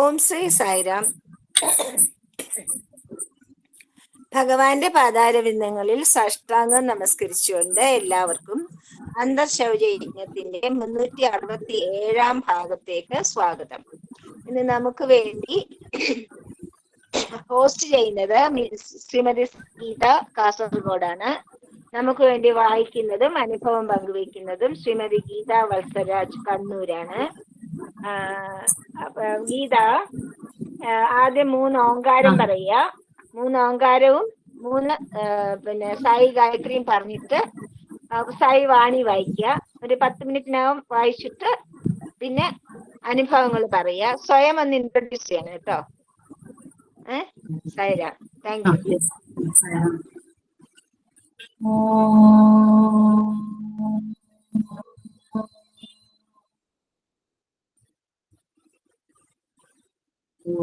ഓം ശ്രീ സായിരാം. ഭഗവാന്റെ പാതാരവിന്ദങ്ങളിൽ സാഷ്ടാംഗം നമസ്കരിച്ചുകൊണ്ട് എല്ലാവർക്കും അന്തർശൗച യജ്ഞത്തിന്റെ മുന്നൂറ്റി അറുപത്തി ഏഴാം ഭാഗത്തേക്ക് സ്വാഗതം. ഇന്ന് നമുക്ക് വേണ്ടി ഹോസ്റ്റ് ചെയ്യുന്നത് ശ്രീമതി ഗീത കാസർഗോഡാണ്. നമുക്ക് വേണ്ടി വായിക്കുന്നതും അനുഭവം പങ്കുവയ്ക്കുന്നതും ശ്രീമതി ഗീത വത്സരാജ് കണ്ണൂരാണ്. ഗീത ആദ്യം മൂന്ന് ഓങ്കാരം പറയുക. മൂന്ന് ഓങ്കാരവും മൂന്ന് പിന്നെ സായി ഗായത്രിയും പറഞ്ഞിട്ട് സായി വാണി വായിക്കുക. ഒരു പത്ത് മിനിറ്റിനകം വായിച്ചിട്ട് പിന്നെ അനുഭവങ്ങൾ പറയുക. സ്വയം ഒന്ന് ഇൻട്രൊഡ്യൂസ് ചെയ്യണം കേട്ടോ. ഏഹ് സായിരാം താങ്ക് യു ॐ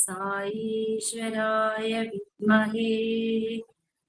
साईश्वराय विद्महे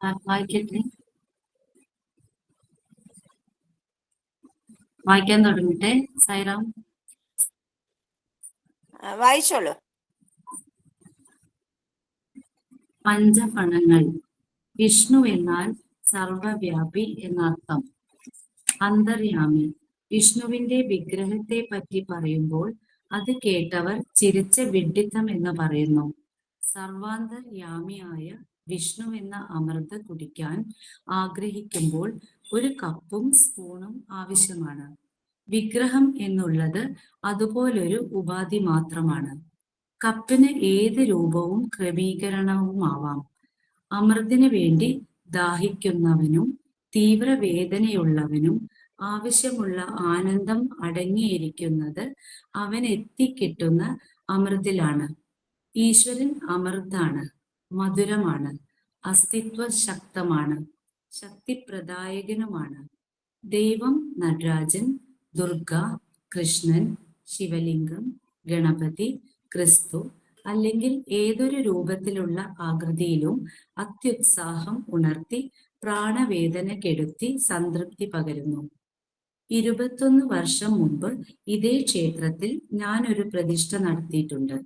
വായിക്കട്ടെ. വായിക്കാൻ തുടങ്ങട്ടെ. സൈറാം വായിച്ചോളൂ. പഞ്ചഫണങ്ങൾ. വിഷ്ണു എന്നാൽ സർവവ്യാപി എന്നർത്ഥം. അന്തര്യാമി. വിഷ്ണുവിന്റെ വിഗ്രഹത്തെ പറ്റി പറയുമ്പോൾ അത് കേട്ടവർ ചിരിച്ച വിഡ്ഢിത്തം എന്ന് പറയുന്നു. സർവാന്തര്യാമിയായ വിഷ്ണു എന്ന അമൃത കുടിക്കാൻ ആഗ്രഹിക്കുമ്പോൾ ഒരു കപ്പും സ്പൂണും ആവശ്യമാണ്. വിഗ്രഹം എന്നുള്ളത് അതുപോലൊരു ഉപാധി മാത്രമാണ്. കപ്പിന് ഏത് രൂപവും ക്രമീകരണവുമാവാം. അമൃതിന് വേണ്ടി ദാഹിക്കുന്നവനും തീവ്ര വേദനയുള്ളവനും ആവശ്യമുള്ള ആനന്ദം അടങ്ങിയിരിക്കുന്നത് അവൻ എത്തിക്കിട്ടുന്ന അമൃതിലാണ്. ഈശ്വരൻ അമൃതാണ്. മധുരമാണ് അസ്തിത്വ ശക്തമാണ് ശക്തിപ്രദായകനുമാണ്. ദൈവം നടരാജൻ ദുർഗ കൃഷ്ണൻ ശിവലിംഗം ഗണപതി ക്രിസ്തു അല്ലെങ്കിൽ ഏതൊരു രൂപത്തിലുള്ള ആകൃതിയിലും അത്യുത്സാഹം ഉണർത്തി പ്രാണവേദന കെടുത്തി സംതൃപ്തി പകരുന്നു. ഇരുപത്തൊന്ന് വർഷം മുമ്പ് ഇതേ ക്ഷേത്രത്തിൽ ഞാൻ ഒരു പ്രതിഷ്ഠ നടത്തിയിട്ടുണ്ട്.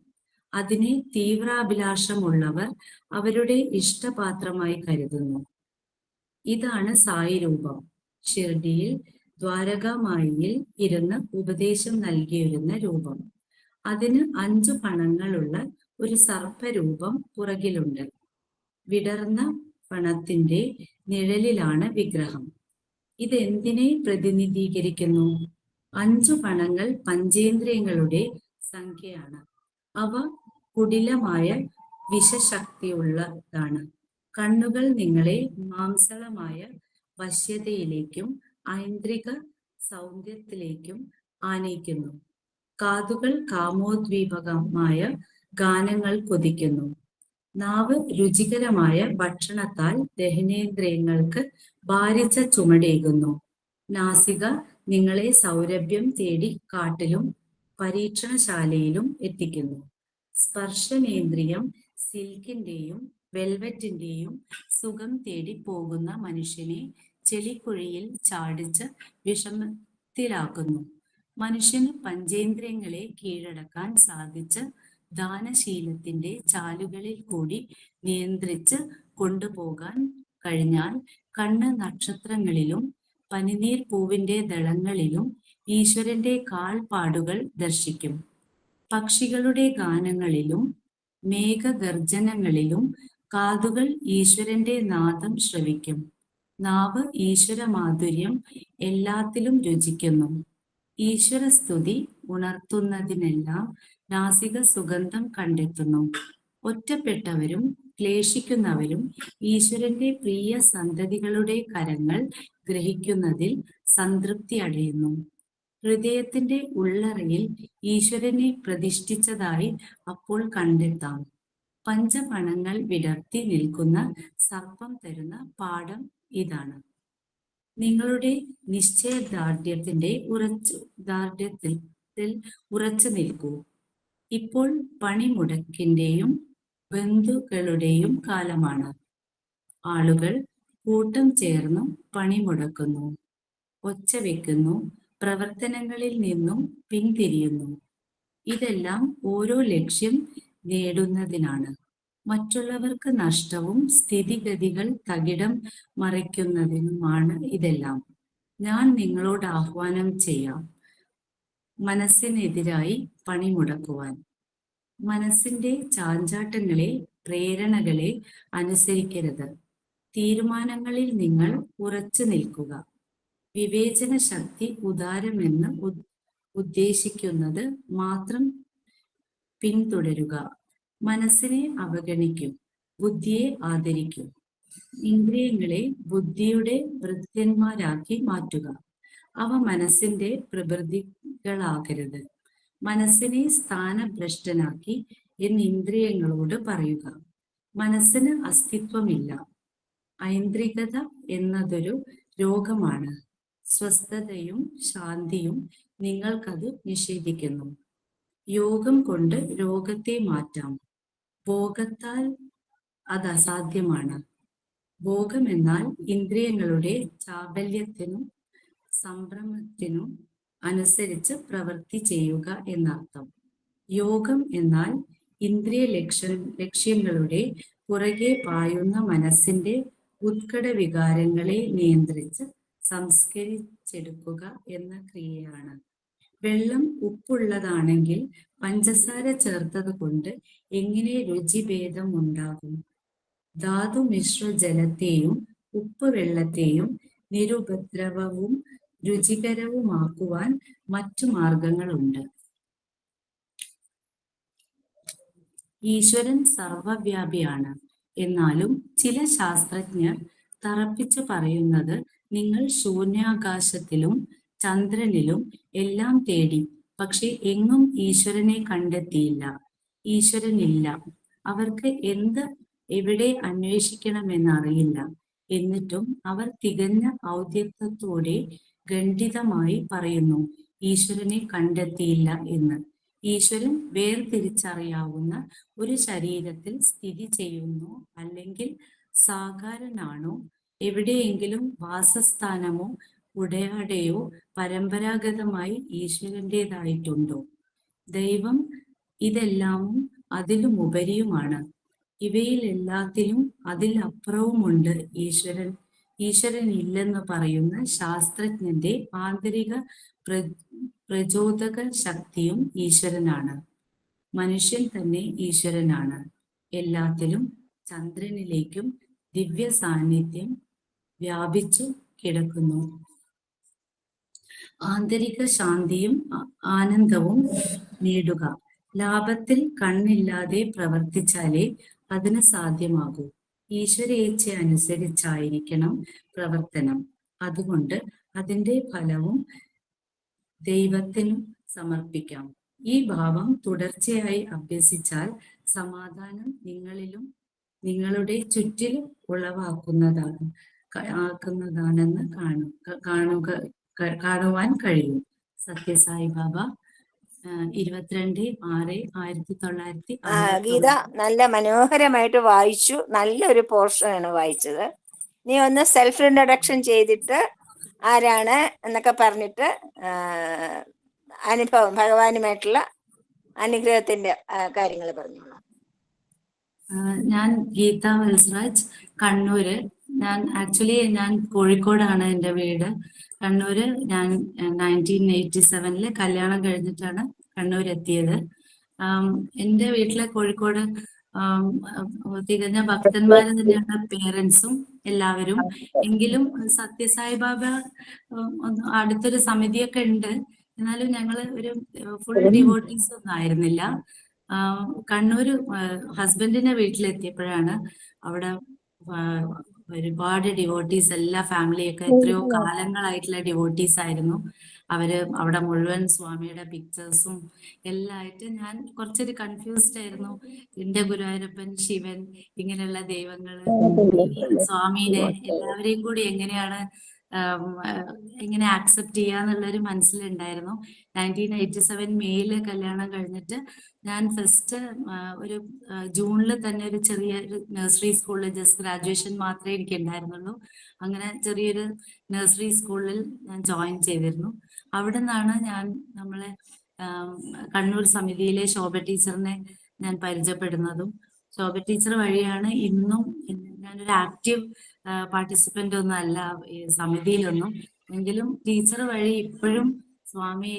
അതിനെ തീവ്രാഭിലാഷമുള്ളവർ അവരുടെ ഇഷ്ടപാത്രമായി കരുതുന്നു. ഇതാണ് സായി രൂപം ഷിർഡിയിൽ ദ്വാരകാമായിയിൽ ഇരുന്ന് ഉപദേശം നൽകിയിരുന്ന രൂപം. അതിന് അഞ്ചു പണങ്ങളുള്ള ഒരു സർപ്പരൂപം പുറകിലുണ്ട്. വിടർന്ന പണത്തിന്റെ നിഴലിലാണ് വിഗ്രഹം. ഇതെന്തിനെ പ്രതിനിധീകരിക്കുന്നു? അഞ്ചു പണങ്ങൾ പഞ്ചേന്ദ്രിയങ്ങളുടെ സംഖ്യയാണ്. അവ കുടിലമായ വിഷശക്തിയുള്ളതാണ്. കണ്ണുകൾ നിങ്ങളെ മാംസളമായ വശ്യതയിലേക്കും ഐന്ദ്രിക സൗന്ദര്യത്തിലേക്കും ആനയിക്കുന്നു. കാതുകൾ കാമോദ്വീപകമായ ഗാനങ്ങൾ കൊതിക്കുന്നു. നാവ് രുചികരമായ ഭക്ഷണത്താൽ ദഹനേന്ദ്രിയങ്ങൾക്ക് ഭാരിച്ച ചുമടേകുന്നു. നാസിക നിങ്ങളെ സൗരഭ്യം തേടി കാട്ടിലും പരീക്ഷണശാലയിലും എത്തിക്കുന്നു. സ്പർശനേന്ദ്രിയം സിൽക്കിന്റെയും വെൽവെറ്റിന്റെയും സുഖം തേടി പോകുന്ന മനുഷ്യനെ ചെളിക്കുഴിയിൽ ചാടിച്ച് വിഷമത്തിലാക്കുന്നു. മനുഷ്യന് പഞ്ചേന്ദ്രിയങ്ങളെ കീഴടക്കാൻ സാധിച്ച് ദാനശീലത്തിന്റെ ചാലുകളിൽ കൂടി നിയന്ത്രിച്ച് കൊണ്ടുപോകാൻ കഴിഞ്ഞാൽ കണ്ണ് നക്ഷത്രങ്ങളിലും പനിനീർ പൂവിന്റെ ദളങ്ങളിലും ഈശ്വരന്റെ കാൽപാടുകൾ ദർശിക്കും. പക്ഷികളുടെ ഗാനങ്ങളിലും മേഘഗർജനങ്ങളിലും കാതുകൾ ഈശ്വരന്റെ നാദം ശ്രവിക്കും. നാവ് ഈശ്വര മാധുര്യം എല്ലാത്തിലും രുചിക്കുന്നു. ഈശ്വര സ്തുതി ഉണർത്തുന്നതിനെല്ലാം നാസിക സുഗന്ധം കണ്ടെത്തുന്നു. ഒറ്റപ്പെട്ടവരും ക്ലേശിക്കുന്നവരും ഈശ്വരന്റെ പ്രിയ സന്തതികളുടെ കരങ്ങൾ ഗ്രഹിക്കുന്നതിൽ സംതൃപ്തി അടയുന്നു. ഹൃദയത്തിന്റെ ഉള്ളറയിൽ ഈശ്വരനെ പ്രതിഷ്ഠിച്ചതായി അപ്പോൾ കണ്ടെത്താം. പഞ്ചപണങ്ങൾ വിടർത്തി നിൽക്കുന്ന സർപ്പം തരുന്ന പാഠം ഇതാണ്. നിങ്ങളുടെ നിശ്ചയദാർഢ്യത്തിന്റെ ഉറച്ചു ദാർഢ്യത്തിൽ ത്തിൽ ഉറച്ചു നിൽക്കൂ. ഇപ്പോൾ പണിമുടക്കിന്റെയും ബന്ധുക്കളുടെയും കാലമാണ്. ആളുകൾ കൂട്ടം ചേർന്നു പണിമുടക്കുന്നു. ഒച്ച വെക്കുന്നു പ്രവർത്തനങ്ങളിൽ നിന്നും പിന്തിരിയുന്നു. ഇതെല്ലാം ഓരോ ലക്ഷ്യം നേടുന്നതിനാണ്. മറ്റുള്ളവർക്ക് നഷ്ടവും സ്ഥിതിഗതികൾ തകിടം മറിക്കുന്നതിനുമാണ് ഇതെല്ലാം. ഞാൻ നിങ്ങളോട് ആഹ്വാനം ചെയ്യാം. മനസ്സിനെതിരായി പണിമുടക്കുവാൻ. മനസ്സിന്റെ ചാഞ്ചാട്ടങ്ങളെ പ്രേരണകളെ അനുസരിക്കരുത്. തീരുമാനങ്ങളിൽ നിങ്ങൾ ഉറച്ചു നിൽക്കുക. വിവേചന ശക്തി ഉദാരമെന്ന് ഉദ്- ഉദ്ദേശിക്കുന്നത് മാത്രം പിന്തുടരുക. മനസ്സിനെ അവഗണിക്കും. ബുദ്ധിയെ ആദരിക്കും. ഇന്ദ്രിയങ്ങളെ ബുദ്ധിയുടെ വൃത്യന്മാരാക്കി മാറ്റുക. അവ മനസ്സിന്റെ പ്രകൃതികളാകരുത്. മനസ്സിനെ സ്ഥാനഭ്രഷ്ടനാക്കി എന്ന് ഇന്ദ്രിയങ്ങളോട് പറയുക. മനസ്സിന് അസ്തിത്വമില്ല. ഐന്ദ്രികത എന്നതൊരു രോഗമാണ്. സ്വസ്ഥതയും ശാന്തിയും നിങ്ങൾക്കത് നിഷേധിക്കുന്നു. യോഗം കൊണ്ട് രോഗത്തെ മാറ്റാം. ഭോഗത്താൽ അത് അസാധ്യമാണ്. ഭോഗം എന്നാൽ ഇന്ദ്രിയങ്ങളുടെ ചാബല്യത്തിനും സംഭ്രമത്തിനും അനുസരിച്ച് പ്രവൃത്തി ചെയ്യുക എന്നർത്ഥം. യോഗം എന്നാൽ ഇന്ദ്രിയ ലക്ഷ്യ ലക്ഷ്യങ്ങളുടെ പുറകെ പായുന്ന മനസ്സിന്റെ ഉത്കട വികാരങ്ങളെ നിയന്ത്രിച്ച് സംസ്കരിച്ചെടുക്കുക എന്ന ക്രിയയാണ്. വെള്ളം ഉപ്പുള്ളതാണെങ്കിൽ പഞ്ചസാര ചേർത്തത് കൊണ്ട് എങ്ങനെ രുചിഭേദം ഉണ്ടാകും ധാതു മിശ്ര ജലത്തെയും ഉപ്പ് വെള്ളത്തെയും നിരുപദ്രവവും രുചികരവുമാക്കുവാൻ മറ്റു മാർഗങ്ങളുണ്ട്. ഈശ്വരൻ സർവവ്യാപിയാണ്. എന്നാലും ചില ശാസ്ത്രജ്ഞർ തറപ്പിച്ചു പറയുന്നത് നിങ്ങൾ ശൂന്യാകാശത്തിലും ചന്ദ്രനിലും എല്ലാം തേടി. പക്ഷെ എങ്ങും ഈശ്വരനെ കണ്ടെത്തിയില്ല. ഈശ്വരനില്ല. അവർക്ക് എന്ത് എവിടെ അന്വേഷിക്കണമെന്ന് അറിയില്ല എന്നിട്ടും അവർ തികഞ്ഞ ഔദ്യത്വത്തോടെ ഖണ്ഡിതമായി പറയുന്നു ഈശ്വരനെ കണ്ടെത്തിയില്ല എന്ന്. ഈശ്വരൻ വേർതിരിച്ചറിയാവുന്ന ഒരു ശരീരത്തിൽ സ്ഥിതി ചെയ്യുന്നു അല്ലെങ്കിൽ സാകാരനാണോ എവിടെയെങ്കിലും വാസസ്ഥാനമോ ഉടയാടയോ പരമ്പരാഗതമായി ഈശ്വരന്റെതായിട്ടുണ്ടോ ദൈവം ഇതെല്ലാമും അതിലും ഉപരിയുമാണ് ഇവയിൽ എല്ലാത്തിലും അതിലപ്പുറവുമുണ്ട് ഈശ്വരൻ. ഈശ്വരൻ ഇല്ലെന്ന് പറയുന്ന ശാസ്ത്രജ്ഞന്റെ ആന്തരിക പ്ര പ്രചോദക ശക്തിയും ഈശ്വരനാണ്. മനുഷ്യൻ തന്നെ ഈശ്വരനാണ്. എല്ലാത്തിലും ചന്ദ്രനിലേക്കും ദിവ്യ സാന്നിധ്യം വ്യാപിച്ചു കിടക്കുന്നു. ആന്തരിക ശാന്തിയും ആനന്ദവും നേടുക. ലാഭത്തിൽ കണ്ണില്ലാതെ പ്രവർത്തിച്ചാലേ അതിന് സാധ്യമാകൂ. ഈശ്വരേച്ഛ അനുസരിച്ചായിരിക്കണം പ്രവർത്തനം. അതുകൊണ്ട് അതിന്റെ ഫലവും ദൈവത്തിനും സമർപ്പിക്കാം. ഈ ഭാവം തുടർച്ചയായി അഭ്യസിച്ചാൽ സമാധാനം നിങ്ങളിലും നിങ്ങളുടെ ചുറ്റിലും ഉളവാക്കുന്നതാണ്. ക- ആക്കുന്നതാണെന്ന് കാണുക ക- കാണുവാൻ കഴിയും. സത്യസായി ബാബ. ഇരുപത്തിരണ്ട് ആറ് ആയിരത്തി തൊള്ളായിരത്തി ഗീത നല്ല മനോഹരമായിട്ട് വായിച്ചു. നല്ലൊരു പോർഷനാണ് വായിച്ചത്. നീ ഒന്ന് സെൽഫ് ഇൻട്രൊഡക്ഷൻ ചെയ്തിട്ട് ആരാണ് എന്നൊക്കെ പറഞ്ഞിട്ട് അനുഭവം ഭഗവാനുമായിട്ടുള്ള അനുഗ്രഹത്തിന്റെ കാര്യങ്ങൾ പറഞ്ഞോളാം. ഞാൻ ഗീത വത്സരാജ് കണ്ണൂര് ഞാൻ ആക്ച്വലി ഞാൻ കോഴിക്കോടാണ് എന്റെ വീട്. കണ്ണൂര് ഞാൻ നയന്റീൻ എയ്റ്റി സെവനിൽ കല്യാണം കഴിഞ്ഞിട്ടാണ് കണ്ണൂർ എത്തിയത് എന്റെ വീട്ടിലെ കോഴിക്കോട് തികഞ്ഞ ഭക്തന്മാര് തന്നെയാണ് പേരൻസും എല്ലാവരും. എങ്കിലും സത്യസായി ബാബ അടുത്തൊരു സമിതിയൊക്കെ ഉണ്ട്. എന്നാലും ഞങ്ങൾ ഒരു ഫുൾ ഡിവോട്ടീസ് ഒന്നും ആയിരുന്നില്ല. ആഹ് കണ്ണൂര് ഹസ്ബൻഡിന്റെ വീട്ടിലെത്തിയപ്പോഴാണ് അവിടെ ഒരുപാട് ഡിവോട്ടീസ് എല്ലാ ഫാമിലിയൊക്കെ എത്രയോ കാലങ്ങളായിട്ടുള്ള ഡിവോട്ടീസ് ആയിരുന്നു. അവർ അവിടെ മുഴുവൻ സ്വാമിയുടെ പിക്ചേഴ്സും എല്ലാം ആയിട്ട് ഞാൻ കുറച്ചൊരു കൺഫ്യൂസ്ഡ് ആയിരുന്നു. എന്റെ ഗുരുവായൂരപ്പൻ ശിവൻ ഇങ്ങനെയുള്ള ദൈവങ്ങൾ സ്വാമിനെ എല്ലാവരെയും കൂടി എങ്ങനെയാണ് എങ്ങനെ ആക്സെപ്റ്റ് ചെയ്യാന്നുള്ളൊരു മനസ്സിലുണ്ടായിരുന്നു. നയന്റീൻ എയ്റ്റി സെവൻ മെയ്യിൽ കല്യാണം കഴിഞ്ഞിട്ട് ഞാൻ ഫസ്റ്റ് ഒരു ജൂണിൽ തന്നെ ഒരു ചെറിയ നഴ്സറി സ്കൂളിൽ ജസ്റ്റ് ഗ്രാജുവേഷൻ മാത്രമേ എനിക്ക് ഉണ്ടായിരുന്നുള്ളൂ. അങ്ങനെ ചെറിയൊരു നഴ്സറി സ്കൂളിൽ ഞാൻ ജോയിൻ ചെയ്തിരുന്നു. അവിടെ നിന്നാണ് ഞാൻ നമ്മളെ കണ്ണൂർ സമിതിയിലെ ശോഭ ടീച്ചറിനെ ഞാൻ പരിചയപ്പെടുന്നതും. ശോഭ ടീച്ചർ വഴിയാണ് ഇന്നും ഞാനൊരു ആക്റ്റീവ് പാർട്ടിസിപ്പന്റ് ഒന്നും അല്ല സമിതിയിലൊന്നും. എങ്കിലും ടീച്ചർ വഴി ഇപ്പോഴും സ്വാമി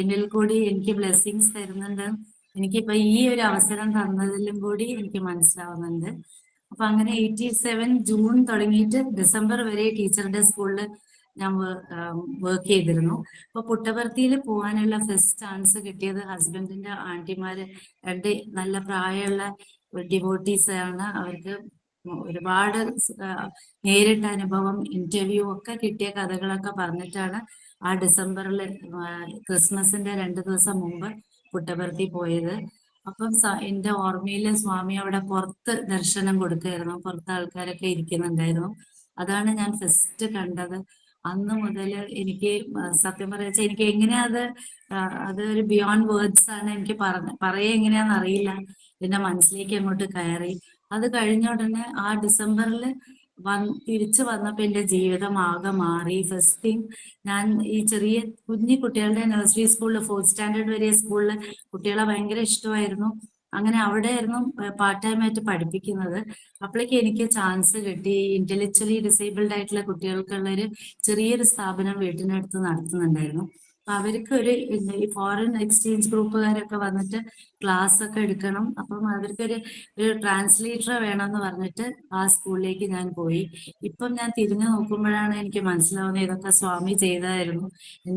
എന്നിൽ കൂടി എനിക്ക് ബ്ലെസ്സിങ്സ് തരുന്നുണ്ട്. എനിക്കിപ്പോ ഈ ഒരു അവസരം തന്നതിലും കൂടി എനിക്ക് മനസ്സിലാവുന്നുണ്ട്. അപ്പൊ അങ്ങനെ എയ്റ്റി സെവൻ ജൂൺ തുടങ്ങിയിട്ട് ഡിസംബർ വരെ ടീച്ചറുടെ സ്കൂളിൽ ഞാൻ വർക്ക് ചെയ്തിരുന്നു. അപ്പൊ പുട്ടപർത്തിയിൽ പോകാനുള്ള ഫസ്റ്റ് ചാൻസ് കിട്ടിയത് ഹസ്ബൻഡിന്റെ ആന്റിമാര് രണ്ട് നല്ല പ്രായമുള്ള ഡിവോട്ടീസ് ആണ്. അവർക്ക് ഒരുപാട് നേരിട്ട അനുഭവം ഇന്റർവ്യൂ ഒക്കെ കിട്ടിയ കഥകളൊക്കെ പറഞ്ഞിട്ടാണ് ആ ഡിസംബറിൽ ക്രിസ്മസിന്റെ രണ്ട് ദിവസം മുമ്പ് പുട്ടപർത്തി പോയത്. അപ്പം എന്റെ ഓർമ്മയിൽ സ്വാമി അവിടെ പുറത്ത് ദർശനം കൊടുക്കായിരുന്നു. പുറത്ത് ആൾക്കാരൊക്കെ ഇരിക്കുന്നുണ്ടായിരുന്നു. അതാണ് ഞാൻ ഫസ്റ്റ് കണ്ടത്. അന്ന് മുതൽ എനിക്ക് സത്യം പറയാ എനിക്ക് എങ്ങനെയാ അത് അത് ഒരു ബിയോണ്ട് വേർഡ്സ് ആണ് എനിക്ക് പറഞ്ഞ പറയുക എങ്ങനെയാന്ന് അറിയില്ല. എന്റെ മനസ്സിലേക്ക് അങ്ങോട്ട് കയറി. അത് കഴിഞ്ഞ ഉടനെ ആ ഡിസംബറിൽ വന്ന് തിരിച്ചു വന്നപ്പോ എന്റെ ജീവിതം ആകെ മാറി. ഫസ്റ്റ് തിങ് ഞാൻ ഈ ചെറിയ കുഞ്ഞു കുട്ടികളുടെ നഴ്സറി സ്കൂളിൽ ഫോർത്ത് സ്റ്റാൻഡേർഡ് വരെ സ്കൂളിൽ കുട്ടികളെ ഭയങ്കര ഇഷ്ടമായിരുന്നു. അങ്ങനെ അവിടെയായിരുന്നു പാർട്ട് ടൈം ആയിട്ട് പഠിപ്പിക്കുന്നത്. അപ്പോഴേക്ക് എനിക്ക് ചാൻസ് കിട്ടി. ഇന്റലക്ച്വലി ഡിസേബിൾഡ് ആയിട്ടുള്ള കുട്ടികൾക്കുള്ള ഒരു ചെറിയൊരു സ്ഥാപനം വീട്ടിനടുത്ത് നടത്തുന്നുണ്ടായിരുന്നു. അവർക്ക് ഒരു ഈ ഫോറിൻ എക്സ്ചേഞ്ച് ഗ്രൂപ്പുകാരൊക്കെ വന്നിട്ട് ക്ലാസ് ഒക്കെ എടുക്കണം. അപ്പം അവർക്കൊരു ഒരു ട്രാൻസ്ലേറ്റർ വേണമെന്ന് പറഞ്ഞിട്ട് ആ സ്കൂളിലേക്ക് ഞാൻ പോയി. ഇപ്പം ഞാൻ തിരിഞ്ഞു നോക്കുമ്പോഴാണ് എനിക്ക് മനസ്സിലാവുന്നത് ഇതൊക്കെ സ്വാമി ചെയ്തതായിരുന്നു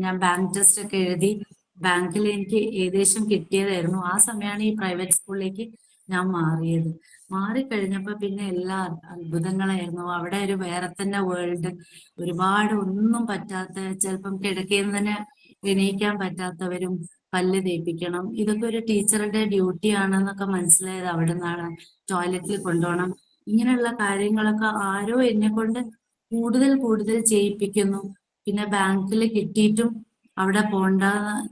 ഞാൻ ബാങ്ക് ടെസ്റ്റ് ഒക്കെ എഴുതി ബാങ്കിൽ എനിക്ക് ഏകദേശം കിട്ടിയതായിരുന്നു. ആ സമയമാണ് ഈ പ്രൈവറ്റ് സ്കൂളിലേക്ക് ഞാൻ മാറിയത്. മാറിക്കഴിഞ്ഞപ്പോ പിന്നെ എല്ലാ അത്ഭുതങ്ങളായിരുന്നു. അവിടെ ഒരു വേറെ തന്നെ വേൾഡ് ഒരുപാട് ഒന്നും പറ്റാത്ത ചിലപ്പം കിടക്കയിൽ തന്നെ എണീക്കാൻ പറ്റാത്തവരും പല്ല് തേപ്പിക്കണം. ഇതൊക്കെ ഒരു ടീച്ചറുടെ ഡ്യൂട്ടി ആണെന്നൊക്കെ മനസ്സിലായത് അവിടെ നിന്നാണ് ടോയ്ലറ്റിൽ കൊണ്ടുപോകണം. ഇങ്ങനെയുള്ള കാര്യങ്ങളൊക്കെ ആരോ എന്നെ കൊണ്ട് കൂടുതൽ കൂടുതൽ ചെയ്യിപ്പിക്കുന്നു. പിന്നെ ബാങ്കിൽ കിട്ടിയിട്ടും അവിടെ പോണ്ട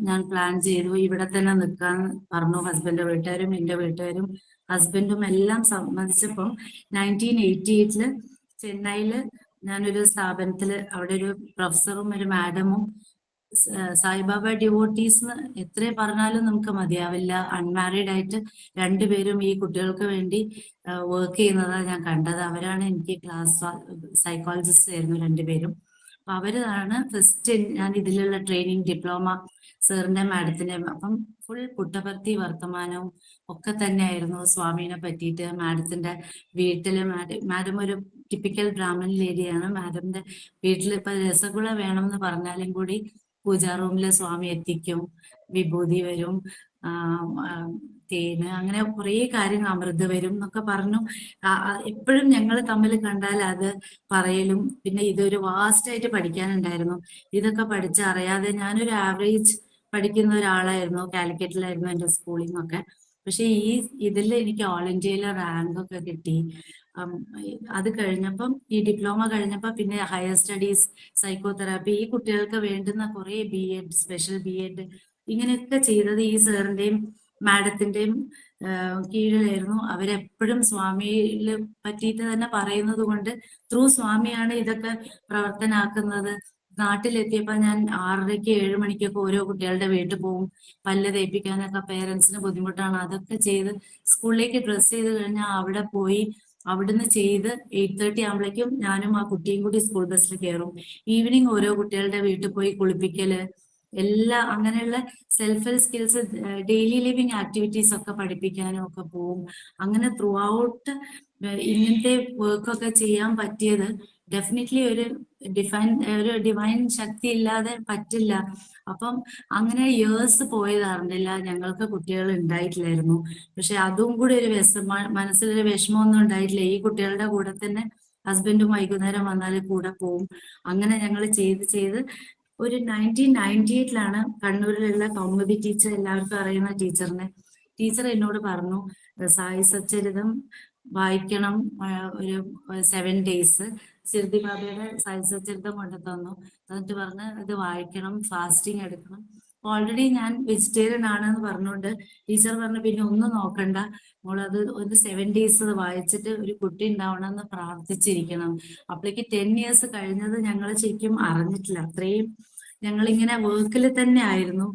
ഞാൻ പ്ലാൻ ചെയ്തു. ഇവിടെ തന്നെ നിൽക്കാൻ പറഞ്ഞു ഹസ്ബൻഡ് വീട്ടുകാരും എന്റെ വീട്ടുകാരും. ഹസ്ബൻഡും എല്ലാം സമ്മതിച്ചപ്പം നയന്റീൻ എയ്റ്റി എയ്റ്റിൽ ചെന്നൈയിൽ ഞാനൊരു സ്ഥാപനത്തിൽ അവിടെ ഒരു പ്രൊഫസറും ഒരു മാഡമും സായിബാബ ഡിവോട്ടീസ് എത്ര പറഞ്ഞാലും നമുക്ക് മതിയാവില്ല. അൺമാരീഡ് ആയിട്ട് രണ്ടുപേരും ഈ കുട്ടികൾക്ക് വേണ്ടി വർക്ക് ചെയ്യുന്നതാണ് ഞാൻ കണ്ടത്. അവരാണ് എനിക്ക് ക്ലാസ് സൈക്കോളജിസ്റ്റ് ആയിരുന്നു രണ്ടുപേരും അപ്പൊ അവരാണ് ഫസ്റ്റ് ഞാൻ ഇതിലുള്ള ട്രെയിനിങ് ഡിപ്ലോമ സാറിന്റെ മാഡത്തിന്റെ അപ്പം ഫുൾ പുട്ടപർത്തി വർത്തമാനവും ഒക്കെ തന്നെയായിരുന്നു സ്വാമീനെ പറ്റിയിട്ട് മാഡത്തിന്റെ വീട്ടിൽ മാഡം മാഡം ഒരു ടിപ്പിക്കൽ ബ്രാഹ്മൺ ലേഡിയാണ് മാഡത്തിന്റെ വീട്ടിൽ ഇപ്പൊ രസഗുള എന്ന് പറഞ്ഞാലും കൂടി പൂജാ റൂമിൽ സ്വാമി എത്തിക്കും വിഭൂതി വരും തേന് അങ്ങനെ കുറേ കാര്യങ്ങൾ അമൃത് വരും എന്നൊക്കെ പറഞ്ഞു. എപ്പോഴും ഞങ്ങൾ തമ്മിൽ കണ്ടാൽ അത് പറയലും. പിന്നെ ഇതൊരു വാസ്റ്റ് ആയിട്ട് പഠിക്കാനുണ്ടായിരുന്നു. ഇതൊക്കെ പഠിച്ച് അറിയാതെ ഞാനൊരു ആവറേജ് പഠിക്കുന്ന ഒരാളായിരുന്നു കാലിക്കറ്റിലായിരുന്നു എന്റെ സ്കൂളിൽ നിന്നൊക്കെ. പക്ഷെ ഈ ഇതിൽ എനിക്ക് ഓൾ ഇന്ത്യയിലെ റാങ്ക് ഒക്കെ കിട്ടി. അത് കഴിഞ്ഞപ്പം ഈ ഡിപ്ലോമ കഴിഞ്ഞപ്പോൾ പിന്നെ ഹയർ സ്റ്റഡീസ് സൈക്കോതെറാപ്പി ഈ കുട്ടികൾക്ക് വേണ്ടുന്ന കുറേ B Ed special B Ed ഇങ്ങനെയൊക്കെ ചെയ്തത് ഈ സാറിന്റെയും മാഡത്തിന്റെയും കീഴിലായിരുന്നു. അവരെപ്പോഴും സ്വാമിയിൽ പറ്റിയിട്ട് തന്നെ പറയുന്നത് കൊണ്ട് ത്രൂ സ്വാമിയാണ് ഇതൊക്കെ പ്രവർത്തനാക്കുന്നത്. നാട്ടിലെത്തിയപ്പോ ഞാൻ ആറരയ്ക്ക് ഏഴ് മണിക്കൊക്കെ ഓരോ കുട്ടികളുടെ വീട്ടിൽ പോകും പല്ല് തേപ്പിക്കാനൊക്കെ പേരൻസിന് ബുദ്ധിമുട്ടാണ്. അതൊക്കെ ചെയ്ത് സ്കൂളിലേക്ക് ഡ്രസ്സ് ചെയ്ത് കഴിഞ്ഞാൽ അവിടെ പോയി അവിടുന്ന് ചെയ്ത് എയ്റ്റ് തേർട്ടി ആകുമ്പോഴേക്കും ഞാനും ആ കുട്ടിയും കൂടി സ്കൂൾ ബസ്സിൽ കയറും ഈവനിങ് ഓരോ കുട്ടികളുടെ വീട്ടിൽ പോയി കുളിപ്പിക്കൽ എല്ലാ അങ്ങനെയുള്ള self help skills daily living activities ഒക്കെ പഠിപ്പിക്കാനും ഒക്കെ പോവും. അങ്ങനെ ത്രൂ ഔട്ട് ഇങ്ങനത്തെ വർക്കൊക്കെ ചെയ്യാൻ പറ്റിയത് ഡെഫിനറ്റ്ലി ഒരു ഡിഫൈൻ ഒരു ഡിവൈൻ ശക്തി ഇല്ലാതെ പറ്റില്ല. അപ്പം അങ്ങനെ ഇയേഴ്സ് പോയതറിഞ്ഞില്ല ഞങ്ങൾക്ക് കുട്ടികൾ ഉണ്ടായിട്ടില്ലായിരുന്നു പക്ഷെ അതും കൂടി ഒരു വിഷമ മനസ്സിലൊരു വിഷമമൊന്നും ഉണ്ടായിട്ടില്ല ഈ കുട്ടികളുടെ കൂടെ തന്നെ ഹസ്ബൻഡും വൈകുന്നേരം വന്നാൽ കൂടെ പോവും. അങ്ങനെ ഞങ്ങൾ ചെയ്ത് ചെയ്ത് ഒരു നയന്റീൻ നയന്റി എയ്റ്റിലാണ് കണ്ണൂരിലുള്ള കൗമുദി ടീച്ചർ എല്ലാവർക്കും അറിയുന്ന ടീച്ചറിനെ. ടീച്ചർ എന്നോട് പറഞ്ഞു സായി സച്ചരിതം വായിക്കണം ഒരു സെവൻ ഡേയ്സ് സിർദി ബാബയുടെ സൈസചരിതം കൊണ്ടു തന്നു. എന്നിട്ട് പറഞ്ഞ് ഇത് വായിക്കണം ഫാസ്റ്റിംഗ് എടുക്കണം. ഓൾറെഡി ഞാൻ വെജിറ്റേറിയൻ ആണെന്ന് പറഞ്ഞുകൊണ്ട് ടീച്ചർ പറഞ്ഞു പിന്നെ ഒന്നും നോക്കണ്ട. മോളത് ഒരു സെവൻ ഡേയ്സ് അത് വായിച്ചിട്ട് ഒരു കുട്ടി ഉണ്ടാവണം എന്ന് പ്രാർത്ഥിച്ചിരിക്കണം അപ്പോഴേക്ക് ടെൻ ഇയേഴ്സ് കഴിഞ്ഞത് ഞങ്ങൾ ശരിക്കും അറിഞ്ഞിട്ടില്ല. അത്രയും ഞങ്ങളിങ്ങനെ വർക്കിൽ തന്നെ ആയിരുന്നു.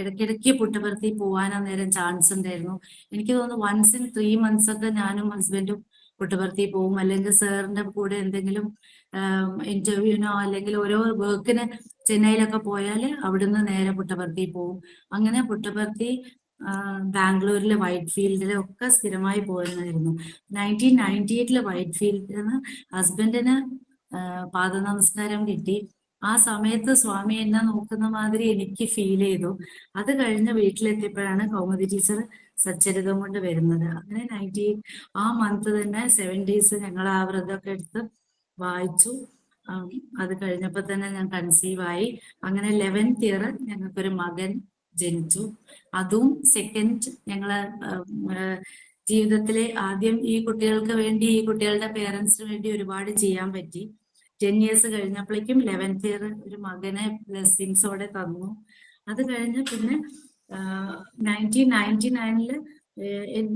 ഇടയ്ക്കിടയ്ക്ക് പുട്ടപർത്തി പോകാൻ അന്നേരം ചാൻസ് ഉണ്ടായിരുന്നു. എനിക്ക് തോന്നുന്നു വൺസ് ഇൻ ത്രീ മന്ത്സ് ഒക്കെ ഞാനും ഹസ്ബൻഡും പുട്ടപർത്തി പോകും അല്ലെങ്കിൽ സാറിന്റെ കൂടെ എന്തെങ്കിലും ഇന്റർവ്യൂവിനോ അല്ലെങ്കിൽ ഓരോ വർക്കിന് ചെന്നൈയിലൊക്കെ പോയാൽ അവിടുന്ന് നേരെ പുട്ടപർത്തി പോകും അങ്ങനെ പുട്ടപർത്തി ബാംഗ്ലൂരിലെ വൈറ്റ് ഫീൽഡിലെ ഒക്കെ സ്ഥിരമായി പോയിരുന്നായിരുന്നു. നയന്റീൻ നയന്റി എയ്റ്റിലെ വൈറ്റ് ഫീൽഡിൽ നിന്ന് ഹസ്ബൻഡിന് പാദനമസ്കാരം കിട്ടി. ആ സമയത്ത് സ്വാമി എന്നെ നോക്കുന്ന മാതിരി എനിക്ക് ഫീൽ ചെയ്തു. അത് കഴിഞ്ഞ് വീട്ടിലെത്തിയപ്പോഴാണ് കൗമുദി ടീച്ചർ സച്ചരിതം കൊണ്ട് വരുന്നത്. അങ്ങനെ നയന്റി ആ മന്ത് തന്നെ സെവൻ ഡേയ്സ് ഞങ്ങൾ ആ വ്രതമൊക്കെ എടുത്ത് വായിച്ചു. അത് കഴിഞ്ഞപ്പോൾ തന്നെ ഞാൻ കൺസീവ് ആയി. അങ്ങനെ ലെവൻത്ത് ഇയർ ഞങ്ങൾക്കൊരു മകൻ ജനിച്ചു. അതും സെക്കൻഡ് ഞങ്ങൾ ജീവിതത്തിലെ ആദ്യം ഈ കുട്ടികൾക്ക് വേണ്ടി ഈ കുട്ടികളുടെ പേരൻസിന് വേണ്ടി ഒരുപാട് ചെയ്യാൻ പറ്റി. ടെൻ ഇയേഴ്സ് കഴിഞ്ഞപ്പോഴേക്കും ലെവൻത്ത് ഇയർ ഒരു മകനെ ബ്ലെസ്സിങ്സോടെ തന്നു. അത് കഴിഞ്ഞ് പിന്നെ നയന്റീൻ നയന്റി നയനിൽ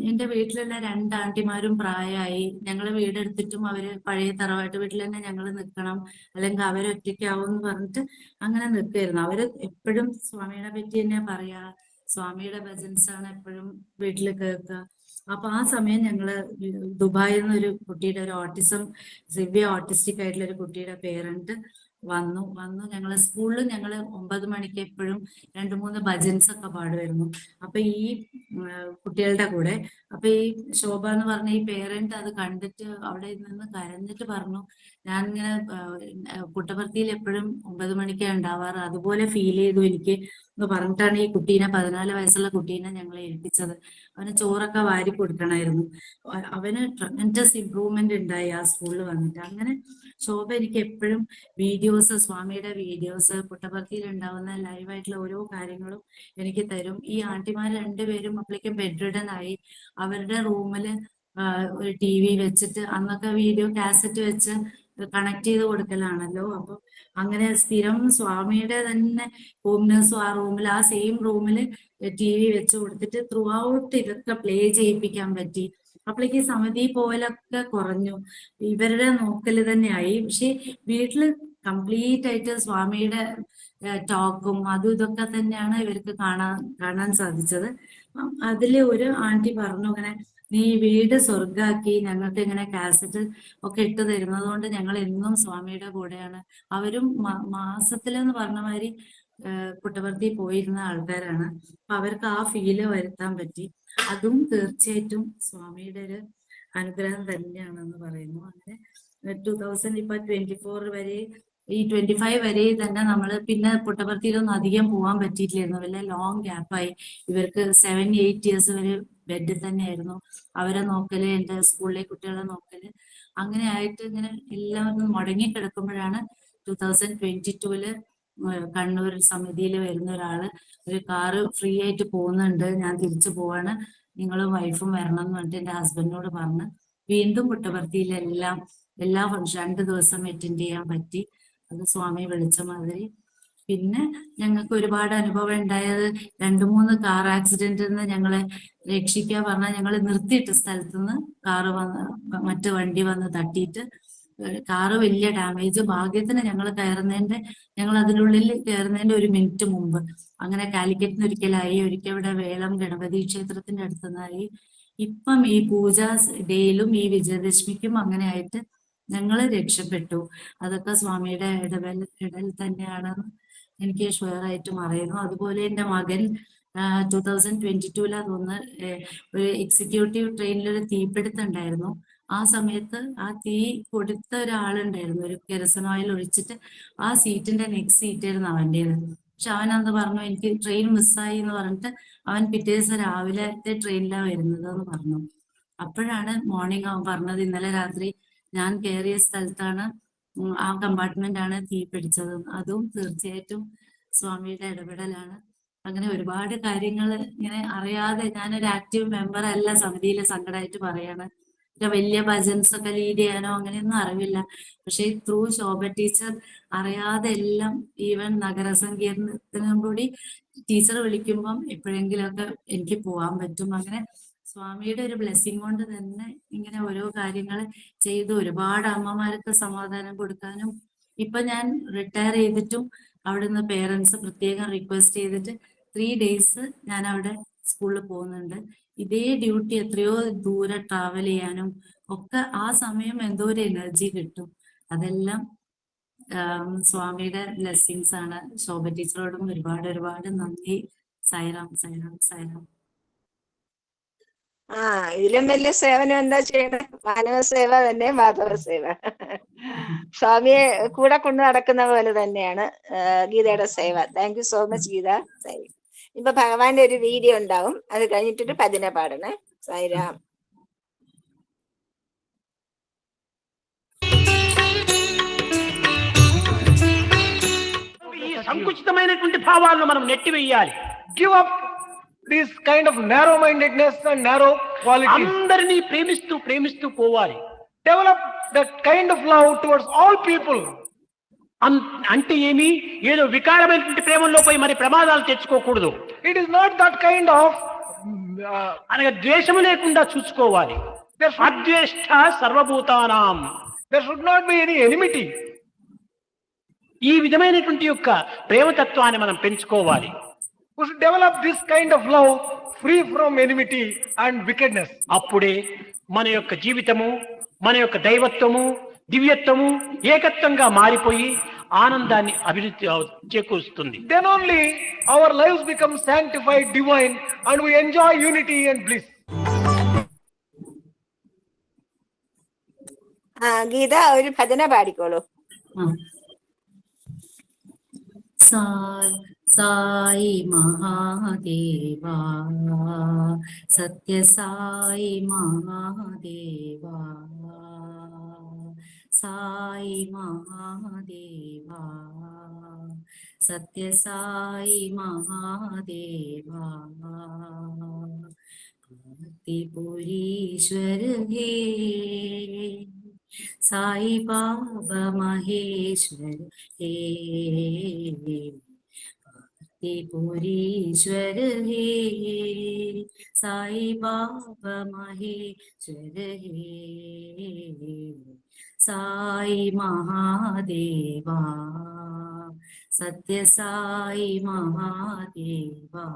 എന്റെ വീട്ടിലുള്ള രണ്ട് ആന്റിമാരും പ്രായമായി വീട് വീടെടുത്തിട്ടും അവർ പഴയ തറവാട്ട് വീട്ടിൽ തന്നെ ഞങ്ങൾ നിൽക്കണം അല്ലെങ്കിൽ അവരൊറ്റയ്ക്കാവും എന്ന് പറഞ്ഞിട്ട് അങ്ങനെ നിൽക്കുമായിരുന്നു അവർ എപ്പോഴും സ്വാമിയുടെ പറ്റി തന്നെ പറയാ. സ്വാമിയുടെ ഭജൻസ് ആണ് എപ്പോഴും വീട്ടിൽ കേൾക്കുക അപ്പൊ ആ സമയം ഞങ്ങൾ ദുബായിൽ നിന്നൊരു കുട്ടിയുടെ ഒരു ഓട്ടിസം സിവിയ ഓട്ടിസ്റ്റിക് ആയിട്ടുള്ള ഒരു കുട്ടിയുടെ പേരന്റ് വന്നു വന്നു. ഞങ്ങൾ സ്കൂളിൽ ഞങ്ങൾ ഒമ്പത് മണിക്ക് എപ്പോഴും രണ്ട് മൂന്ന് ഭജൻസ് ഒക്കെ പാടുമായിരുന്നു. അപ്പൊ ഈ കുട്ടികളുടെ കൂടെ അപ്പൊ ഈ ശോഭ എന്ന് പറഞ്ഞ ഈ പേരന്റ് അത് കണ്ടിട്ട് അവിടെ നിന്ന് കരഞ്ഞിട്ട് പറഞ്ഞു ഞാൻ ഇങ്ങനെ കുട്ടപ്പർത്തിയിൽ എപ്പോഴും ഒമ്പത് മണിക്കാണ് ഉണ്ടാവാറ്? അതുപോലെ ഫീൽ ചെയ്തു എനിക്ക് എന്ന് പറഞ്ഞിട്ടാണ് ഈ കുട്ടീനെ പതിനാല് വയസ്സുള്ള കുട്ടീനെ ഞങ്ങളെ ഏൽപ്പിച്ചത്. അവന് ചോറൊക്കെ വാരി കൊടുക്കണമായിരുന്നു. അവന് ട്രമന്റസ് ഇമ്പ്രൂവ്മെന്റ് ഉണ്ടായി ആ സ്കൂളിൽ വന്നിട്ട്. അങ്ങനെ ശോഭ എനിക്ക് എപ്പോഴും വീഡിയോസ് സ്വാമിയുടെ വീഡിയോസ് പുട്ടപർത്തിയിൽ ഉണ്ടാവുന്ന ലൈവായിട്ടുള്ള ഓരോ കാര്യങ്ങളും എനിക്ക് തരും. ഈ ആന്റിമാർ രണ്ടുപേരും അപ്പോഴേക്കും ബെഡ്രിഡൻ ആയി അവരുടെ റൂമിൽ ഒരു ടി വി വെച്ചിട്ട് അന്നൊക്കെ വീഡിയോ കാസറ്റ് വെച്ച് കണക്ട് ചെയ്ത് കൊടുക്കലാണല്ലോ. അപ്പൊ അങ്ങനെ സ്ഥിരം സ്വാമിയുടെ തന്നെ ഹോം നേഴ്സും ആ റൂമിൽ ആ സെയിം റൂമിൽ ടി വി വെച്ച് കൊടുത്തിട്ട് ത്രൂ ഔട്ട് ഇതൊക്കെ പ്ലേ ചെയ്യിപ്പിക്കാൻ പറ്റി. അപ്പോഴേക്ക് സമിതി പോലൊക്കെ കുറഞ്ഞു. ഇവരുടെ നോക്കൽ തന്നെയായി. പക്ഷെ വീട്ടിൽ കംപ്ലീറ്റ് ആയിട്ട് സ്വാമിയുടെ ടോക്കും അതും ഇതൊക്കെ തന്നെയാണ് ഇവർക്ക് കാണാൻ കാണാൻ സാധിച്ചത്. അതിൽ ഒരു ആന്റി പറഞ്ഞു ഇങ്ങനെ നീ വീട് സ്വർഗാക്കി ഞങ്ങൾക്ക് ഇങ്ങനെ കാസറ്റ് ഒക്കെ ഇട്ട് തരുന്നത് കൊണ്ട് ഞങ്ങൾ എന്നും സ്വാമിയുടെ കൂടെയാണ്. അവരും മാസത്തിലെന്ന് പറഞ്ഞ മാതിരി കുട്ടവർത്തി പോയിരുന്ന ആൾക്കാരാണ്. അപ്പൊ അവർക്ക് ആ ഫീൽ വരുത്താൻ പറ്റി. അതും തീർച്ചയായിട്ടും സ്വാമിയുടെ ഒരു അനുഗ്രഹം തന്നെയാണെന്ന് പറയുന്നു. അങ്ങനെ ടു തൗസൻഡ് ഇപ്പൊ ട്വന്റി ഫോർ വരെ ഈ ട്വന്റി ഫൈവ് വരെ തന്നെ നമ്മൾ പിന്നെ പുട്ടപർത്തിയിലൊന്നും അധികം പോകാൻ പറ്റിയിട്ടില്ലായിരുന്നു. വല്ല ലോങ് ഗ്യാപ്പായി ഇവർക്ക് സെവൻ എയ്റ്റ് ഇയേഴ്സ് വരെ ബെഡിൽ തന്നെയായിരുന്നു. അവരെ നോക്കൽ എന്റെ സ്കൂളിലെ കുട്ടികളെ നോക്കൽ. അങ്ങനെ ആയിട്ട് ഇങ്ങനെ എല്ലാവരും മുടങ്ങി കിടക്കുമ്പോഴാണ് ടൂ തൗസൻഡ് ട്വന്റി ടൂൽ കണ്ണൂർ സമിതിയിൽ വരുന്ന ഒരാൾ ഒരു കാറ് ഫ്രീ ആയിട്ട് പോകുന്നുണ്ട്. ഞാൻ തിരിച്ചു പോവാണ്. നിങ്ങളും വൈഫും വരണം എന്ന് പറഞ്ഞിട്ട് എന്റെ ഹസ്ബൻഡിനോട് പറഞ്ഞ്. വീണ്ടും പുട്ടപർത്തിയിലെല്ലാം എല്ലാ ഫംഗ്ഷൻ രണ്ട് ദിവസം അറ്റൻഡ് ചെയ്യാൻ പറ്റി. അത് സ്വാമി വിളിച്ച മാതിരി. പിന്നെ ഞങ്ങൾക്ക് ഒരുപാട് അനുഭവം ഉണ്ടായത് രണ്ട് മൂന്ന് കാർ ആക്സിഡന്റിൽ നിന്ന് ഞങ്ങളെ രക്ഷിക്കാൻ പറഞ്ഞാൽ ഞങ്ങൾ നിർത്തിയിട്ട് സ്ഥലത്തുനിന്ന് കാറ് വന്ന് മറ്റു വണ്ടി വന്ന് തട്ടിയിട്ട് കാറ് വലിയ ഡാമേജ് ഭാഗ്യത്തിന് ഞങ്ങൾ കയറുന്നതിന്റെ ഞങ്ങൾ അതിനുള്ളിൽ കയറുന്നതിന്റെ ഒരു മിനിറ്റ് മുമ്പ്. അങ്ങനെ കാലിക്കറ്റിന് ഒരിക്കലായി ഒരിക്കൽ ഇവിടെ വേളം ഗണപതി ക്ഷേത്രത്തിന്റെ അടുത്തുനിന്നായി. ഇപ്പം ഈ പൂജ ഡേയിലും ഈ വിജയദശമിക്കും അങ്ങനെ ആയിട്ട് ഞങ്ങൾ രക്ഷപ്പെട്ടു. അതൊക്കെ സ്വാമിയുടെ ഇടപെടൽ ഇടൽ തന്നെയാണെന്ന് എനിക്ക് ഷുവർ ആയിട്ട് അറിയുന്നു അതുപോലെ എന്റെ മകൻ ടൂ തൗസൻഡ് ട്വന്റി ടൂലാ തോന്നുന്നു ഒരു എക്സിക്യൂട്ടീവ് ട്രെയിനിൽ ഒരു തീപിടുത്തം ഉണ്ടായിരുന്നു. ആ സമയത്ത് ആ തീ കൊടുത്ത ഒരാളുണ്ടായിരുന്നു. ഒരു കെരസൻ ഓയിൽ ഒഴിച്ചിട്ട് ആ സീറ്റിന്റെ നെക്സ്റ്റ് സീറ്റായിരുന്നു അവന്റെത് പക്ഷെ അവൻ അന്ന് പറഞ്ഞു എനിക്ക് ട്രെയിൻ മിസ്സായി എന്ന് പറഞ്ഞിട്ട് അവൻ പിറ്റേ ദിവസം രാവിലത്തെ ട്രെയിനിലാണ് വരുന്നത് എന്ന് പറഞ്ഞു. അപ്പോഴാണ് മോർണിംഗ് അവൻ പറഞ്ഞത് ഇന്നലെ രാത്രി ഞാൻ കയറിയ സ്ഥലത്താണ് ആ കമ്പാർട്ട്മെന്റ് ആണ് തീ പിടിച്ചത്. അതും തീർച്ചയായിട്ടും സ്വാമിയുടെ ഇടപെടലാണ്. അങ്ങനെ ഒരുപാട് കാര്യങ്ങൾ ഇങ്ങനെ അറിയാതെ ഞാനൊരു ആക്റ്റീവ് മെമ്പർ അല്ല സമിതിയിലെ സങ്കടമായിട്ട് പറയാണ്. വലിയ ഭജൻസ് ഒക്കെ ലീഡ് ചെയ്യാനോ അങ്ങനെയൊന്നും അറിവില്ല. പക്ഷെ ത്രൂ ശോഭ ടീച്ചർ അറിയാതെ എല്ലാം ഈവൻ നഗരസങ്കീർണത്തിനും കൂടി ടീച്ചർ വിളിക്കുമ്പം എപ്പോഴെങ്കിലുമൊക്കെ എനിക്ക് പോവാൻ പറ്റും. അങ്ങനെ സ്വാമിയുടെ ഒരു ബ്ലെസ്സിങ് കൊണ്ട് തന്നെ ഇങ്ങനെ ഓരോ കാര്യങ്ങൾ ചെയ്ത്. ഒരുപാട് അമ്മമാർക്ക് സമാധാനം കൊടുക്കാനും ഇപ്പൊ ഞാൻ റിട്ടയർ ചെയ്തിട്ടും അവിടുന്ന് പേരൻസ് പ്രത്യേകം റിക്വസ്റ്റ് ചെയ്തിട്ട് ത്രീ ഡേയ്സ് ഞാൻ അവിടെ സ്കൂളിൽ പോകുന്നുണ്ട്. ഇതേ ഡ്യൂട്ടി എത്രയോ ദൂരെ ട്രാവൽ ചെയ്യാനും ഒക്കെ ആ സമയം എന്തോ ഒരു എനർജി കിട്ടും. അതെല്ലാം സ്വാമിയുടെ ബ്ലെസ്സിങ്സ് ആണ്. ശോഭ ടീച്ചറോടും ഒരുപാട് ഒരുപാട് നന്ദി. സൈറാം സൈറാം സൈറാം. ആ ഇതിലും വലിയ സേവനം എന്താ ചെയ്യണം മാനവ സേവ തന്നെ മാധവ സേവ. സ്വാമിയെ കൂടെ കൊണ്ടു നടക്കുന്ന പോലെ തന്നെയാണ് ഗീതയുടെ സേവ. Thank you so much Geetha. Sai ഇപ്പൊ ഭഗവാന്റെ ഒരു വീഡിയോ ഉണ്ടാവും അത് കഴിഞ്ഞിട്ടൊരു ഭജന പാടണേ സൈറാം ఈ సంకుచితమైనటువంటి భావాలను మనం నెట్టివేయాలి give up this kind of narrow mindedness and narrow qualities. అందరినీ ప్రేమిస్తూ ప్రేమిస్తూ పోవాలి Develop that kind of love towards all people. అంటే ఏమి? ఏదో వికారమైనటువంటి ప్రేమలో పోయి మరి ప్రమాదాలు తెచ్చుకోకూడదు. It is not that kind of అనగా ద్వేషము లేకుండా చూసుకోవాలి. అద్వేష్ట సర్వభూతానాం. There should not be any enmity ఈ విధమైనటువంటి యొక్క ప్రేమతత్వాన్ని మనం పెంచుకోవాలి. Develop this kind of love free from enmity and wickedness అప్పుడే మన యొక్క జీవితము మన యొక్క దైవత్వము దివ్యత్వము ఏకత్వంగా మారిపోయి ఆనందాన్ని అభివృద్ధి చేకూరుస్తుంది Then only our lives become sanctified, divine, and we enjoy unity and bliss. ആ ഗീത ഒരു ഭജന പാടിക്കോളൂ ആ. സായ് സായി മഹാദേവാ സത്യസായി മഹാദേവാ സായി മഹാദേവാ സത്യസായി മഹാദേവാ കാർത്തിപുരീശ്വര ഹേ സായി ബാബ മഹേശ്വര ഹേ ത്രിപുരീശ്വര ഹേ സായി महेश्वर हे ഹേ. സായി सत्य साई മഹാദേവാ.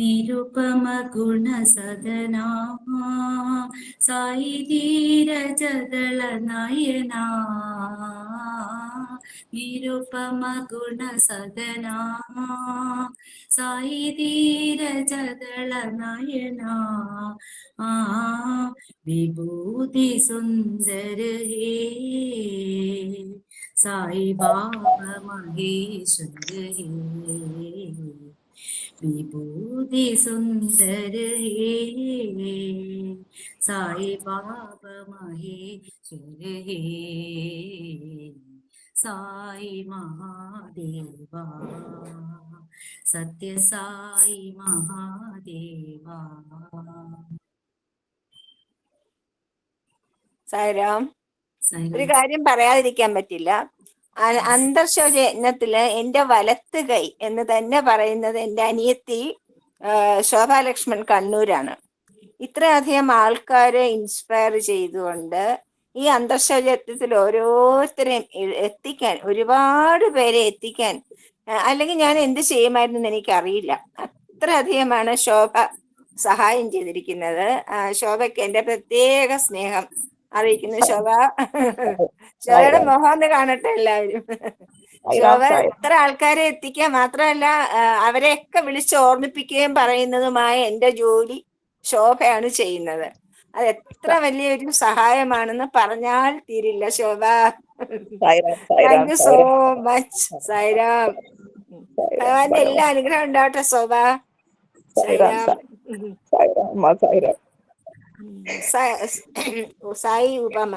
നിരുപമ ഗുണസദനാ സായി ധീരജദള നയന നിരുപമ ഗുണസദനാ സായി ധീരജദള നയന വിഭൂതി സുന്ദര സായി ബാബ മഹേശ്വര. വിഭൂതി സുന്ദര ഹേ സായി ബാബ മഹേശ്വര ഹേ സായി മഹാദേവ സത്യ സായി മഹാദേവ. സായിരാം ഒരു കാര്യം പറയാതിരിക്കാൻ പറ്റില്ല. അ- അന്തർശോച യജ്ഞത്തിൽ എന്റെ വലത്ത് കൈ എന്ന് തന്നെ പറയുന്നത് എന്റെ അനിയത്തി ശോഭാലക്ഷ്മൺ കണ്ണൂരാണ്. ഇത്രയധികം ആൾക്കാരെ ഇൻസ്പയർ ചെയ്തുകൊണ്ട് ഈ അന്തർശോചത്തിൽ ഓരോരുത്തരെയും എത്തിക്കാൻ ഒരുപാട് പേരെ എത്തിക്കാൻ അല്ലെങ്കിൽ ഞാൻ എന്ത് ചെയ്യുമായിരുന്നു എന്ന് എനിക്കറിയില്ല. അത്രയധികമാണ് ശോഭ സഹായം ചെയ്തിരിക്കുന്നത്. ശോഭയ്ക്ക് എന്റെ പ്രത്യേക സ്നേഹം. അറിയിക്കുന്നു. ശോഭ. ശോഭയുടെ മുഖം ഒന്ന് കാണട്ടെ എല്ലാവരും. ശോഭ എത്ര ആൾക്കാരെ എത്തിക്കുക? മാത്രമല്ല അവരെയൊക്കെ വിളിച്ച് ഓർമ്മിപ്പിക്കുകയും പറയുന്നതുമായ എന്റെ ജോലി ശോഭയാണ് ചെയ്യുന്നത്. അത് എത്ര വലിയൊരു സഹായമാണെന്ന് പറഞ്ഞാൽ തീരില്ല Shobha. Thank you so much Sairam. ഭഗവാന്റെ എല്ലാ അനുഗ്രഹം ഉണ്ടാവട്ടെ ശോഭ. സൈറാം സ- സായി ഉപമ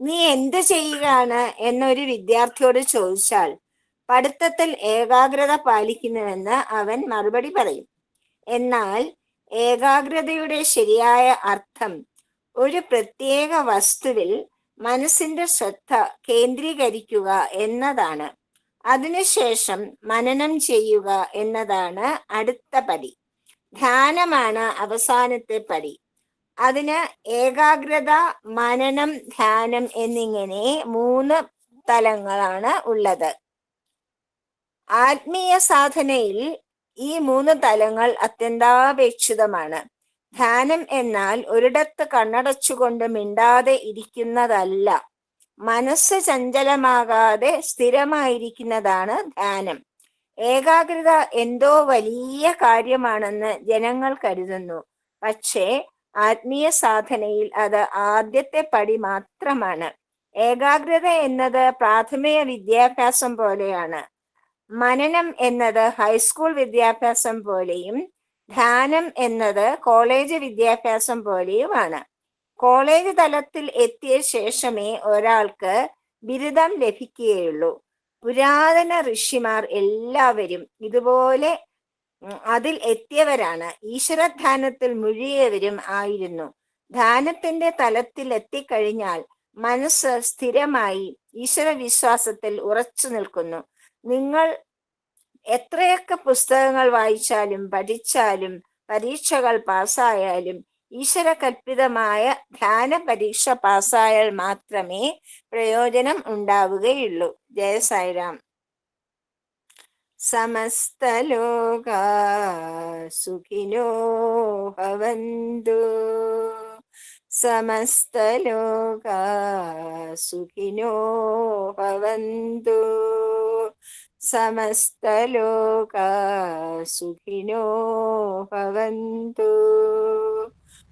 നീ എന്ത് ചെയ്യുകയാണ്? എന്നൊരു വിദ്യാർത്ഥിയോട് ചോദിച്ചാൽ പഠിത്തത്തിൽ ഏകാഗ്രത പാലിക്കുന്നുവെന്ന് അവൻ മറുപടി പറയും. എന്നാൽ ഏകാഗ്രതയുടെ ശരിയായ അർത്ഥം ഒരു പ്രത്യേക വസ്തുവിൽ മനസ്സിന്റെ ശ്രദ്ധ കേന്ദ്രീകരിക്കുക എന്നതാണ്. അതിനുശേഷം മനനം ചെയ്യുക എന്നതാണ് അടുത്ത പടി. ധ്യാനമാണ് അവസാനത്തെ പടി. അതിന് ഏകാഗ്രത മനനം ധ്യാനം എന്നിങ്ങനെ മൂന്ന് തലങ്ങളാണ് ഉള്ളത്. ആത്മീയ സാധനയിൽ ഈ മൂന്ന് തലങ്ങൾ അത്യന്താപേക്ഷിതമാണ്. ധ്യാനം എന്നാൽ ഒരിടത്ത് കണ്ണടച്ചുകൊണ്ട് മിണ്ടാതെ ഇരിക്കുന്നതല്ല. മനസ്സ് ചഞ്ചലമാകാതെ സ്ഥിരമായിരിക്കുന്നതാണ് ധ്യാനം. ഏകാഗ്രത എന്തോ വലിയ കാര്യമാണെന്ന് ജനങ്ങൾ കരുതുന്നു. പക്ഷേ ആത്മീയ സാധനയിൽ അത് ആദ്യത്തെ പടി മാത്രമാണ്. ഏകാഗ്രത എന്നത് പ്രാഥമിക വിദ്യാഭ്യാസം പോലെയാണ്. മനനം എന്നത് ഹൈസ്കൂൾ വിദ്യാഭ്യാസം പോലെയും ധ്യാനം എന്നത് കോളേജ് വിദ്യാഭ്യാസം പോലെയുമാണ്. കോളേജ് തലത്തിൽ എത്തിയ ശേഷമേ ഒരാൾക്ക് ബിരുദം ലഭിക്കുകയുള്ളൂ. പുരാതന ഋഷിമാർ എല്ലാവരും ഇതുപോലെ അതിൽ എത്തിയവരാണ്. ഈശ്വരധ്യാനത്തിൽ മുഴുകിയവരും ആയിരുന്നു. ധ്യാനത്തിന്റെ തലത്തിൽ എത്തിക്കഴിഞ്ഞാൽ മനസ്സ് സ്ഥിരമായി ഈശ്വര വിശ്വാസത്തിൽ ഉറച്ചു നിൽക്കുന്നു. നിങ്ങൾ എത്രയൊക്കെ പുസ്തകങ്ങൾ വായിച്ചാലും പഠിച്ചാലും പരീക്ഷകൾ പാസ്സായാലും ഈശ്വര കൽപ്പിതമായ ധ്യാന പരീക്ഷ പാസ്സായാൽ മാത്രമേ പ്രയോജനം ഉണ്ടാവുകയുള്ളൂ. ജയ സായിരാം. സമസ്തലോക സുഖിനോ ഭവന്തു. സമസ്തലോക സുഖിനോ ഭവന്തു. സമസ്തലോക സുഖിനോ ഭവന്തു.